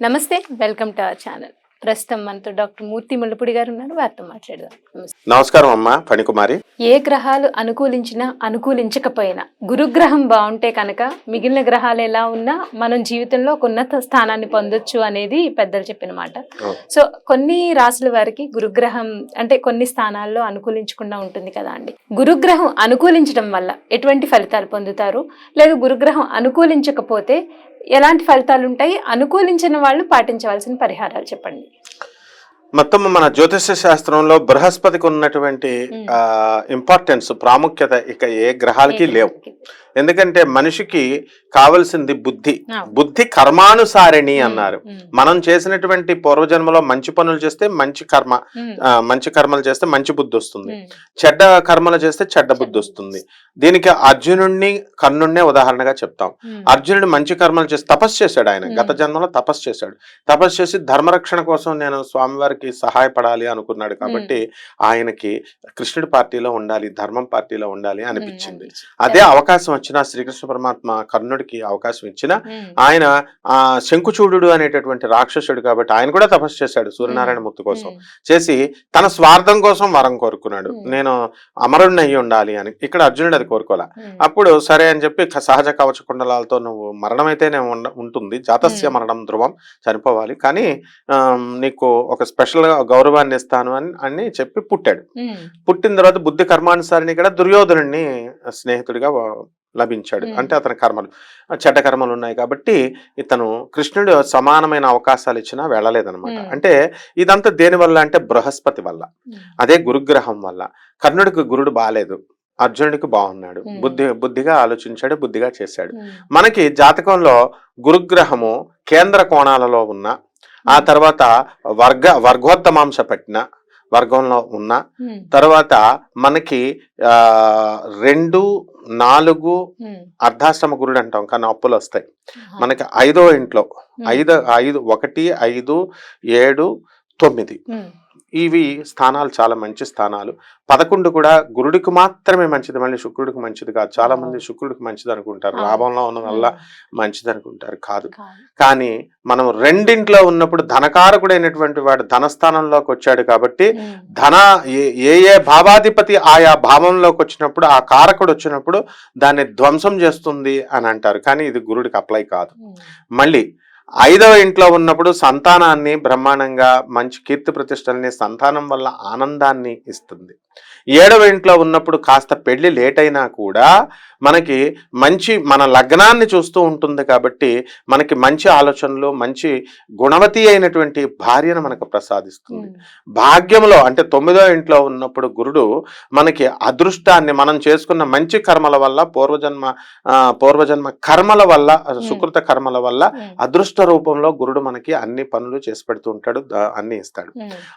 నమస్తే welcome to our channel. ప్రస్తుతం మనతో డాక్టర్ మూర్తి ముళ్ళపూడి గారు ఉన్నారు. వారితో మాట్లాడదాం. నమస్కారం అమ్మా ఫణికుమారి ఏ గ్రహాలు అనుకూలించినా అనుకూలించకపోయినా గురుగ్రహం బాగుంటే కనుక మిగిలిన గ్రహాలు ఎలా ఉన్నా మనం జీవితంలో ఒక ఉన్నత స్థానాన్ని పొందొచ్చు అనేది పెద్దలు చెప్పిన మాట. సో కొన్ని రాసుల వారికి గురుగ్రహం అంటే కొన్ని స్థానాల్లో అనుకూలించకుండా ఉంటుంది కదా అండి. గురుగ్రహం అనుకూలించడం వల్ల ఎటువంటి ఫలితాలు పొందుతారు? లేదు గురుగ్రహం అనుకూలించకపోతే ఎలాంటి ఫలితాలు ఉంటాయి అనుకూలించిన వాళ్ళు పాటించవలసిన పరిహారాలు చెప్పండి. మొత్తం మన జ్యోతిష శాస్త్రంలో బృహస్పతికి ఉన్నటువంటి ఇంపార్టెన్స్ ప్రాముఖ్యత ఇక ఏ గ్రహాలకి లేవు. ఎందుకంటే మనిషికి కావలసింది బుద్ధి. బుద్ధి కర్మానుసారిణి అన్నారు. మనం చేసినటువంటి పూర్వజన్మలో మంచి పనులు చేస్తే మంచి కర్మ మంచి కర్మలు చేస్తే మంచి బుద్ధి వస్తుంది. చెడ్డ కర్మలు చేస్తే చెడ్డ బుద్ధి వస్తుంది. దీనికి అర్జునుడిని కర్ణుడినే ఉదాహరణగా చెప్తాం. అర్జునుడు మంచి కర్మలు చేసి తపస్సు చేశాడు ఆయన. గత జన్మలో తపస్సు చేశాడు. తపస్సు చేసి ధర్మరక్షణ కోసం నేను స్వామివారికి సహాయపడాలి అనుకున్నాడు కాబట్టి ఆయనకి కృష్ణుడి పార్టీలో ఉండాలి ధర్మం పార్టీలో ఉండాలి అనిపించింది. అదే అవకాశం వచ్చిన శ్రీకృష్ణ పరమాత్మ కర్ణుడికి అవకాశం ఇచ్చిన ఆయన ఆ శంకుచూడు అనేటటువంటి రాక్షసుడు కాబట్టి ఆయన కూడా తపస్సు చేశాడు సూర్యనారాయణ ముక్తి కోసం. చేసి తన స్వార్థం కోసం వరం కోరుకున్నాడు. నేను అమరుణ్ణి అయ్యి ఉండాలి అని. ఇక్కడ అర్జునుడు అది కోరుకోలే. అప్పుడు సరే అని చెప్పి సహజ కవచ కుండలాలతో నువ్వు మరణం అయితేనే ఉండ- ఉంటుంది. జాతస్య. మరణం ధ్రువం చనిపోవాలి. కానీ నీకు ఒక స్పెషల్ గా గౌరవాన్ని ఇస్తాను అని అని చెప్పి పుట్టాడు. పుట్టిన తర్వాత బుద్ధి కర్మానుసారిని కూడా దుర్యోధనుడిని స్నేహితుడిగా లభించాడు. అంటే అతని కర్మలు. చెడ్డ కర్మలు ఉన్నాయి కాబట్టి ఇతను కృష్ణుడు సమానమైన అవకాశాలు ఇచ్చినా వెళ్ళలేదన్నమాట. మ్మ్. అంటే ఇదంతా దేని వల్ల అంటే బృహస్పతి వల్ల. అదే గురుగ్రహం వల్ల. కర్ణుడికి గురుడు బాగాలేదు అర్జునుడికి బాగున్నాడు. బుద్ధి బుద్ధిగా ఆలోచించాడు బుద్ధిగా చేశాడు. మనకి జాతకంలో గురుగ్రహము కేంద్ర కోణాలలో ఉన్న ఆ తర్వాత వర్గ వర్గోత్తమాంశ పెట్టిన వర్గంలో ఉన్న తర్వాత మనకి ఆ రెండు నాలుగు అర్ధాశ్రమ గురుడు అంటాం కానీ అప్పులు వస్తాయి. మనకి ఐదో ఇంట్లో ఐదు ఐదు ఒకటి ఐదు ఏడు తొమ్మిది. ఇవి స్థానాలు చాలా మంచి స్థానాలు. పదకొండు కూడా గురుడికి మాత్రమే మంచిది మళ్ళీ శుక్రుడికి మంచిది కాదు. చాలా మంది శుక్రుడికి మంచిది అనుకుంటారు. లాభంలో ఉన్న వల్ల మంచిది అనుకుంటారు. కాదు. కానీ మనం రెండింట్లో ఉన్నప్పుడు ధనకారకుడైనటువంటి వాడు ధనస్థానంలోకి వచ్చాడు కాబట్టి ధన ఏ- ఏ భావాధిపతి ఆయా భావంలోకి వచ్చినప్పుడు ఆ కారకుడు వచ్చినప్పుడు దాన్ని ధ్వంసం చేస్తుంది అని అంటారు. కానీ ఇది గురుడికి అప్లై కాదు. మళ్ళీ ఐదవ ఇంట్లో ఉన్నప్పుడు సంతానాన్ని బ్రహ్మాండంగా మంచి కీర్తి ప్రతిష్టల్ని సంతానం వల్ల ఆనందాన్ని ఇస్తుంది. ఏడవ ఇంట్లో ఉన్నప్పుడు కాస్త పెళ్ళి లేట్ అయినా కూడా మనకి మంచి మన లగ్నాన్ని చూస్తూ ఉంటుంది కాబట్టి మనకి మంచి ఆలోచనలు మంచి గుణవతి అయినటువంటి భార్యను మనకు ప్రసాదిస్తుంది. భాగ్యంలో అంటే తొమ్మిదో ఇంట్లో ఉన్నప్పుడు గురుడు మనకి అదృష్టాన్ని మనం చేసుకున్న మంచి కర్మల వల్ల పూర్వజన్మ ఆ, పూర్వజన్మ కర్మల వల్ల సుకృత కర్మల వల్ల అదృష్ట రూపంలో గురుడు మనకి అన్ని పనులు చేసి పెడుతూ ఉంటాడు అన్ని ఇస్తాడు.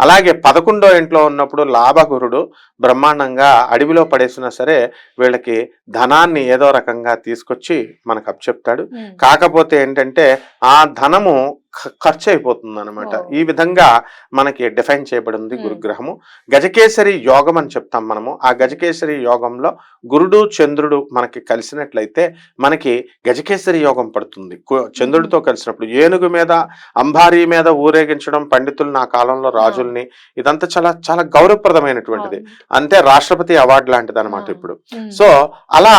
అలాగే పదకొండో ఇంట్లో ఉన్నప్పుడు లాభగురుడు బ్రహ్మాండంగా అడవిలో పడేసినా సరే వీళ్ళకి ధనాన్ని ఏదో రకంగా తీసుకొచ్చి మనకు అప్పచెప్తాడు. కాకపోతే ఏంటంటే ఆ ధనము ఖర్చు అయిపోతుంది అనమాట. ఈ విధంగా మనకి డిఫైన్ చేయబడింది. గురుగ్రహము గజకేసరి యోగం అని చెప్తాం మనము ఆ గజకేసరి యోగంలో గురుడు చంద్రుడు మనకి కలిసినట్లయితే మనకి గజకేసరి యోగం పడుతుంది చంద్రుడితో కలిసినప్పుడు ఏనుగు మీద అంబారీ మీద ఊరేగించడం పండితులు నా కాలంలో రాజుల్ని ఇదంతా చాలా చాలా గౌరవప్రదమైనటువంటిది. అంతే రాష్ట్రపతి అవార్డు లాంటిది అనమాట. ఇప్పుడు సో అలా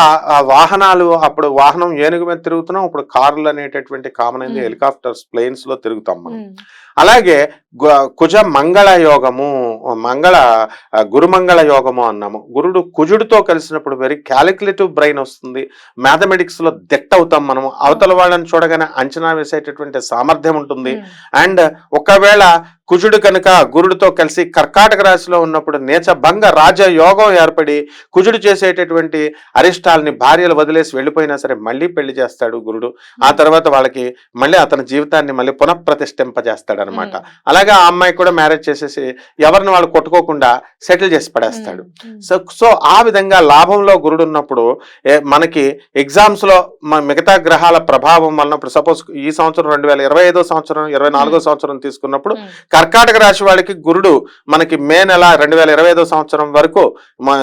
వాహనాలు అప్పుడు వాహనం ఏనుగు మీద తిరుగుతున్నాం ఇప్పుడు కార్లు అనేటటువంటి కామన్ అయింది. హెలికాప్టర్స్ ప్లేన్స్ లో తిరుగుతాం మనం. అలాగే కుజ మంగళ యోగము మంగళ గురుమంగళ యోగము అన్నాము. గురుడు కుజుడితో కలిసినప్పుడు వెరీ క్యాలిక్యులేటివ్ బ్రెయిన్ వస్తుంది. మ్యాథమెటిక్స్లో దెట్ అవుతాం మనము. అవతల వాళ్ళని చూడగానే అంచనా వేసేటటువంటి సామర్థ్యం ఉంటుంది. ఉమ్, అండ్ ఒకవేళ కుజుడు కనుక గురుడితో కలిసి కర్కాటక రాశిలో ఉన్నప్పుడు నేచ భంగ రాజ యోగం ఏర్పడి కుజుడు చేసేటటువంటి అరిష్టాలని భార్యలు వదిలేసి వెళ్ళిపోయినా సరే మళ్ళీ పెళ్ళి చేస్తాడు గురుడు. ఆ తర్వాత వాళ్ళకి మళ్ళీ అతని జీవితాన్ని మళ్ళీ పునఃప్రతిష్ఠింపజేస్తాడు అనమాట. అలాగే ఆ అమ్మాయి కూడా మ్యారేజ్ చేసేసి ఎవరిని వాళ్ళు కొట్టుకోకుండా సెటిల్ చేసి పడేస్తాడు. సో సో ఆ విధంగా లాభంలో గురుడు ఉన్నప్పుడు మనకి ఎగ్జామ్స్లో మిగతా గ్రహాల ప్రభావం వలన ఇప్పుడు సపోజ్ ఈ సంవత్సరం రెండు వేల ఇరవై ఐదో సంవత్సరం ఇరవై నాలుగో సంవత్సరం తీసుకున్నప్పుడు కర్కాటక రాశి వాళ్ళకి గురుడు మనకి మే నెల రెండు వేల ఇరవై ఐదో సంవత్సరం వరకు మ-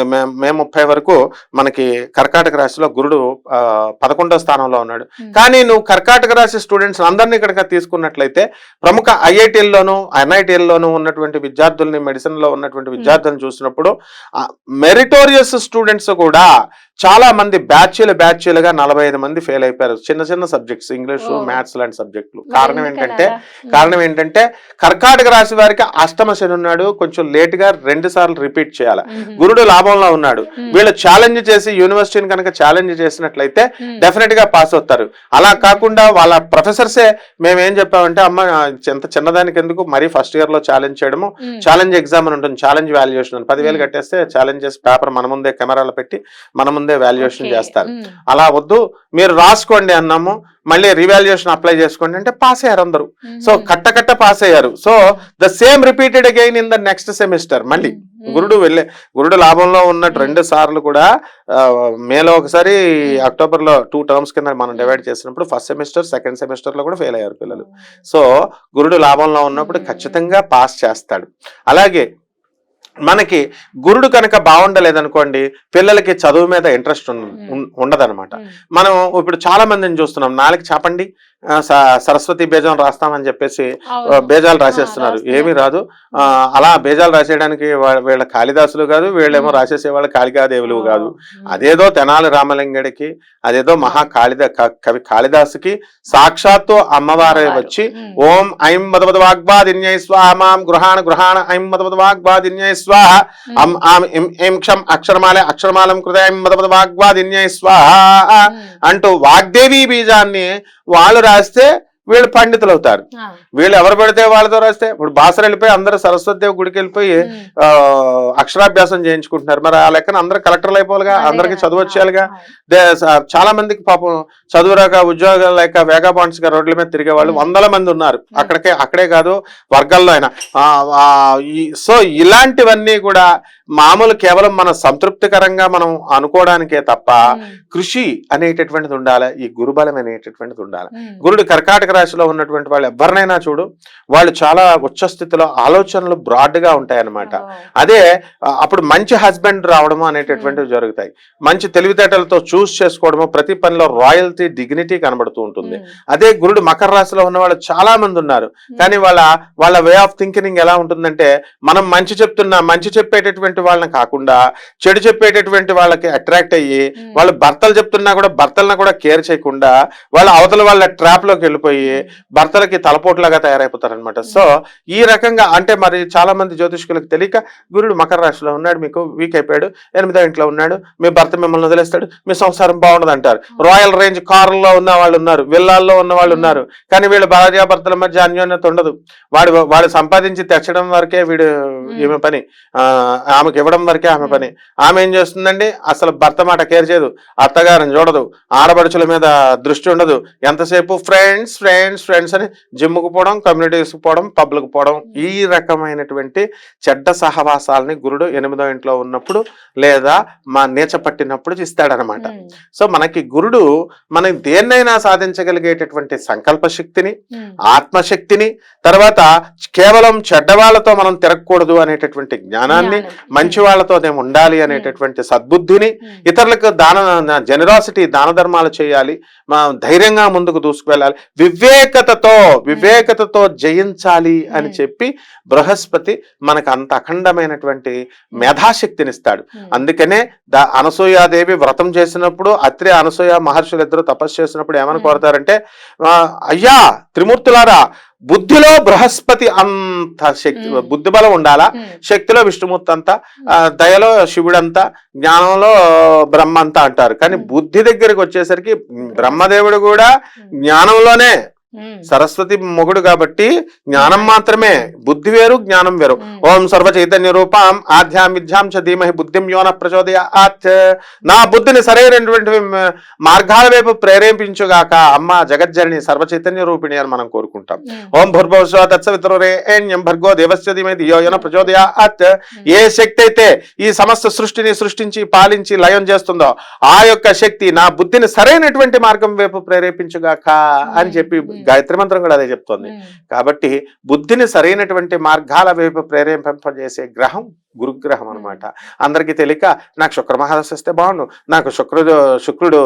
ముప్పై వరకు మనకి కర్కాటక రాశిలో గురుడు పదకొండో స్థానంలో ఉన్నాడు. కానీ నువ్వు కర్కాటక రాశి స్టూడెంట్స్ అందరినీ ఇక్కడ తీసుకున్నట్లయితే ప్రముఖ ఐఐటీల్లోనూ ఎన్ఐటీల్లోనూ ఉన్నటువంటి విద్యార్థుల్ని మెడిసిన్లో ఉన్నటువంటి విద్యార్థులను చూసినప్పుడు మెరిటోరియస్ స్టూడెంట్స్ కూడా చాలా మంది బ్యాచ్లు బ్యాచ్లుగా నలభై ఐదు మంది ఫెయిల్ అయిపోయారు. చిన్న చిన్న సబ్జెక్ట్స్ ఇంగ్లీష్. మ్యాథ్స్ లాంటి సబ్జెక్టులు. కారణం ఏంటంటే కారణం ఏంటంటే కర్కాటక రాశి వారికి అష్టమ శని ఉన్నాడు కొంచెం లేట్గా రెండు సార్లు రిపీట్ చేయాలి. గురుడు లాభంలో ఉన్నాడు. వీళ్ళు ఛాలెంజ్ చేసి యూనివర్సిటీని కనుక ఛాలెంజ్ చేసినట్లయితే డెఫినెట్గా పాస్ అవుతారు. అలా కాకుండా వాళ్ళ ప్రొఫెసర్సే మేము ఏం చెప్పామంటే అమ్మ ఎంత చిన్నదానికి ఎందుకు మరీ ఫస్ట్ ఇయర్లో ఛాలెంజ్ చేయడము. ఛాలెంజ్ ఎగ్జామ్ అని ఉంటుంది. ఛాలెంజ్ వాల్యుయేషన్ అని. పదివేలు. కట్టేస్తే ఛాలెంజ్ చేసి పేపర్ మన ముందే కెమెరాలో పెట్టి మన ముందే వాల్యుయేషన్ చేస్తారు. అలా వద్దు. మీరు రాసుకోండి అన్నాము. మళ్ళీ రివాల్యుయేషన్ అప్లై చేసుకోండి అంటే పాస్ అయ్యారు అందరూ. సో కట్ట కట్ట పాస్ అయ్యారు. So the same repeated again in the next semester మళ్ళీ. గురుడు వెళ్ళే గురుడు లాభంలో ఉన్నట్టు రెండు సార్లు కూడా మేలో ఒకసారి అక్టోబర్లో టూ టర్మ్స్ కింద మనం డివైడ్ చేసినప్పుడు ఫస్ట్ సెమిస్టర్ సెకండ్ సెమిస్టర్లో కూడా ఫెయిల్ అయ్యారు పిల్లలు. సో గురుడు లాభంలో ఉన్నప్పుడు ఖచ్చితంగా పాస్ చేస్తాడు. అలాగే మనకి గురుడు కనుక బాగుండలేదనుకోండి పిల్లలకి చదువు మీద ఇంట్రెస్ట్ ఉండదన్నమాట. మనం ఇప్పుడు చాలా మందిని చూస్తున్నాం నాలుగు స- సరస్వతి బేజం రాస్తామని చెప్పేసి బేజాలు రాసేస్తున్నారు. ఏమీ రాదు. అలా బేజాలు రాసేయడానికి వీళ్ళ కాళిదాసులు కాదు వీళ్ళేమో రాసేసే వాళ్ళ కాళికాదేవులు కాదు. అదేదో తెనాలి రామలింగడికి అదేదో మహా కాళిద కవి కాళిదాసుకి సాక్షాత్తు అమ్మవారే వచ్చి ఓం ఐం మదమద వాగ్వాదిన్యై స్వాహ గృహాణ గృహాణ ఐం మదమద వాగ్వాదిన్యై స్వాహ అం ఆం ఇం ఏం క్షం అక్షరమాలే అక్షరమాలం కృత ఐం మదమద వాగ్వాదిన్యై స్వాహ అంటూ వాగ్దేవి బీజాన్ని వాళ్ళు రాస్తే వీళ్ళు పండితులు అవుతారు వీళ్ళు ఎవరు పడితే వాళ్ళతో రాస్తే ఇప్పుడు బాసర వెళ్ళిపోయి అందరూ సరస్వతి దేవి గుడికి వెళ్ళిపోయి అక్షరాభ్యాసం చేయించుకుంటున్నారు. మరి ఆ లెక్కన అందరూ కలెక్టర్లు అయిపోవాలిగా అందరికి చదువు వచ్చేయాలిగా. చాలా మందికి పాపం చదువు రాక ఉద్యోగాలు లేక వేగా బాండ్స్గా రోడ్ల మీద తిరిగే వాళ్ళు. వందల మంది ఉన్నారు. అక్కడికే అక్కడే కాదు వర్గాల్లో అయినా. సో ఇలాంటివన్నీ కూడా మామూలు కేవలం మన సంతృప్తికరంగా మనం అనుకోవడానికే తప్ప కృషి అనేటటువంటిది ఉండాలి ఈ గురుబలం అనేటటువంటిది ఉండాలి. గురుడు కర్కాటక రాశిలో ఉన్నటువంటి వాళ్ళు ఎవరినైనా చూడు వాళ్ళు చాలా ఉచ్చ స్థితిలో ఆలోచనలు బ్రాడ్గా ఉంటాయన్నమాట. అదే అప్పుడు మంచి హస్బెండ్ రావడము అనేటటువంటివి జరుగుతాయి. మంచి తెలివితేటలతో చూస్ చేసుకోవడము ప్రతి పనిలో రాయల్టీ డిగ్నిటీ కనబడుతూ ఉంటుంది. అదే గురుడు మకర రాశిలో ఉన్న వాళ్ళు చాలా మంది ఉన్నారు కానీ వాళ్ళ వాళ్ళ వే ఆఫ్ థింకింగ్ ఎలా ఉంటుందంటే మనం మంచి చెప్తున్నా మంచి చెప్పేటటువంటి వాళ్ళని కాకుండా చెడు చెప్పేటటువంటి వాళ్ళకి అట్రాక్ట్ అయ్యి వాళ్ళు భర్తలు చెప్తున్నా కూడా భర్తలను కూడా కేర్ చేయకుండా వాళ్ళ అవతల వాళ్ళ ట్రాప్లోకి వెళ్ళిపోయి భర్తలకి తలపోట్లాగా తయారైపోతారు అనమాట సో ఈ రకంగా అంటే మరి చాలా మంది జ్యోతిష్కులకు తెలియక గురుడు మకర రాశిలో ఉన్నాడు మీకు వీక్ అయిపోయాడు ఎనిమిదో ఇంట్లో ఉన్నాడు మీ భర్త మిమ్మల్ని వదిలేస్తాడు మీ సంసారం బాగుండదు అంటారు రాయల్ రేంజ్ కార్లో ఉన్న వాళ్ళు ఉన్నారు విల్లాల్లో ఉన్న వాళ్ళు ఉన్నారు కానీ వీళ్ళ భార్యాభర్తల మధ్య అన్యోన్యత ఉండదు. వాడు వాడు సంపాదించి తెచ్చడం వరకే వీడు ఈమె పని ఆ, ఆమెకి ఇవ్వడం వరకే ఆమె పని. ఆమె ఏం చేస్తుందండి? అసలు భర్త మాట కేర్ చేయదు అత్తగారిని చూడదు ఆడపడుచుల మీద దృష్టి ఉండదు. ఎంతసేపు? ఫ్రెండ్స్ ఫ్రెండ్స్ ఫ్రెండ్స్ అని జిమ్కు పోవడం కమ్యూనిటీస్కి పోవడం పబ్లకు పోవడం ఈ రకమైనటువంటి చెడ్డ సహవాసాలని గురుడు ఎనిమిదో ఇంట్లో ఉన్నప్పుడు లేదా మా నీచ పట్టినప్పుడు ఇస్తాడనమాట. సో మనకి గురుడు మనం దేన్నైనా సాధించగలిగేటటువంటి సంకల్ప శక్తిని ఆత్మశక్తిని తర్వాత కేవలం చెడ్డ వాళ్ళతో మనం తిరగకూడదు అనేటటువంటి జ్ఞానాన్ని మంచి వాళ్ళతో మేము ఉండాలి అనేటటువంటి సద్బుద్ధిని ఇతరులకు దాన జనరాసిటీ దాన ధర్మాలు చేయాలి మా ధైర్యంగా ముందుకు దూసుకువెళ్ళాలి వివేకతతో వివేకతతో జయించాలి అని. చెప్పి బృహస్పతి మనకు అంత అఖండమైనటువంటి మేధాశక్తినిస్తాడు. అందుకనే దా అనసూయాదేవి వ్రతం చేసినప్పుడు అత్రి అనసూయ మహర్షులు ఇద్దరు తపస్సు చేసినప్పుడు ఏమని. కోరతారంటే "ఆ, అయ్యా త్రిమూర్తులారా బుద్ధిలో బృహస్పతి అంత శక్తి. బుద్ధి బలం ఉండాలా? శక్తిలో విష్ణుమూర్తి అంతా దయలో శివుడంతా జ్ఞానంలో బ్రహ్మ అంతా అంటారు. కానీ బుద్ధి దగ్గరికి వచ్చేసరికి బ్రహ్మదేవుడు కూడా జ్ఞానంలోనే. సరస్వతి మొగుడు కాబట్టి జ్ఞానం మాత్రమే బుద్ధి వేరు జ్ఞానం వేరు. ఓం సర్వ చైతన్య రూపాం ఆధ్యాం విద్యాం చ ధీమహి బుద్ధిం యోన ప్రచోదయాత్. నా బుద్ధిని సరైనటువంటి మార్గాల వైపు ప్రేరేపించుగాక అమ్మ జగజ్జనని సర్వ చైతన్య రూపిణి అని మనం కోరుకుంటాం. ఓం భూర్భవస్వ తత్సవితురే ఏణ్యం భర్గో దేవస్య ధీమహి ధియో యోన ప్రచోదయాత్. ఏ శక్తి అయితే ఈ సమస్త సృష్టిని సృష్టించి పాలించి లయం చేస్తుందో ఆ యొక్క శక్తి నా బుద్ధిని సరైనటువంటి మార్గం వైపు ప్రేరేపించుగాక అని చెప్పి గాయత్రి మంత్రం కూడా అదే చెప్తోంది. కాబట్టి బుద్ధిని సరైనటువంటి మార్గాల వైపు ప్రేరేపింపజేసే గ్రహం గురుగ్రహం అన్నమాట. అందరికీ తెలియక నాకు శుక్ర మహాదశ వస్తే బాగుండు నాకు శుక్రుడు శుక్రుడు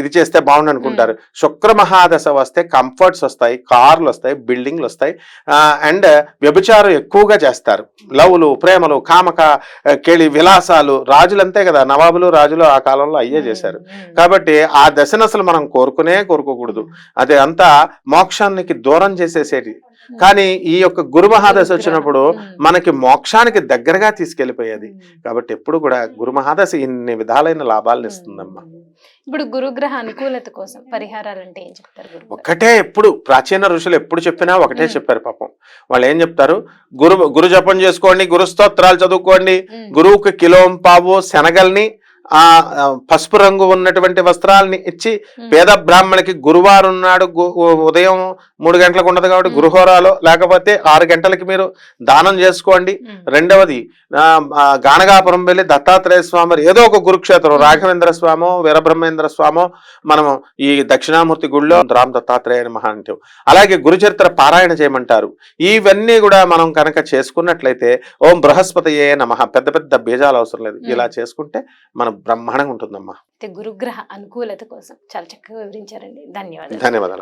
ఇది చేస్తే బాగుండు అనుకుంటారు. శుక్ర మహాదశ వస్తే కంఫర్ట్స్ వస్తాయి కార్లు వస్తాయి బిల్డింగ్లు వస్తాయి అండ్ వ్యభిచారం ఎక్కువగా చేస్తారు. లవ్లు ప్రేమలు కామక కేళి విలాసాలు రాజులు అంతే కదా నవాబులు రాజులు ఆ కాలంలో అయ్యే చేశారు. కాబట్టి ఆ దశను అసలు మనం కోరుకునే కోరుకోకూడదు. అదే అంతా మోక్షానికి దూరం చేసేసేది కానీ ఈ యొక్క గురు మహాదశ వచ్చినప్పుడు. మనకి మోక్షానికి దగ్గరగా తీసుకెళ్ళిపోయేది. కాబట్టి ఎప్పుడు కూడా గురు మహాదశ ఇన్ని విధాలైన లాభాలను ఇస్తుందమ్మా ఇప్పుడు గురుగ్రహ అనుకూలత కోసం పరిహారాలు అంటే ఏం చెప్తారు ఒక్కటే ఎప్పుడు ప్రాచీన ఋషులు ఎప్పుడు చెప్పినా ఒకటే. చెప్పారు పాపం వాళ్ళు ఏం చెప్తారు గురు గురు జపం చేసుకోండి గురు స్తోత్రాలు చదువుకోండి. గురువుకి కిలోం పావు శనగల్ని ఆ పసుపు రంగు ఉన్నటువంటి వస్త్రాలని ఇచ్చి. పేద బ్రాహ్మణికి గురువారం నాడు గు- ఉదయం మూడు గంటలకు ఉండదు కాబట్టి. గురుహోరాలో లేకపోతే ఆరు గంటలకి మీరు దానం చేసుకోండి. రెండవది గానగాపురం వెళ్ళి దత్తాత్రేయ స్వామి ఏదో ఒక గురుక్షేత్రం. రాఘవేంద్ర స్వామో వీరబ్రహ్మేంద్ర స్వామో మనము ఈ దక్షిణామూర్తి గుడిలో రామ్ దత్తాత్రేయ మహా అంటాం అలాగే గురుచరిత్ర పారాయణ చేయమంటారు ఇవన్నీ కూడా మనం కనుక చేసుకున్నట్లయితే ఓం బృహస్పతియే నమ పెద్ద పెద్ద బీజాలు అవసరం లేదు. ఇలా చేసుకుంటే మన బ్రహ్మాండంగా ఉంటుందమ్మా. అయితే గురుగ్రహ అనుకూలత కోసం. చాలా చక్కగా వివరించారండి. ధన్యవాదాలు. ధన్యవాదాలు.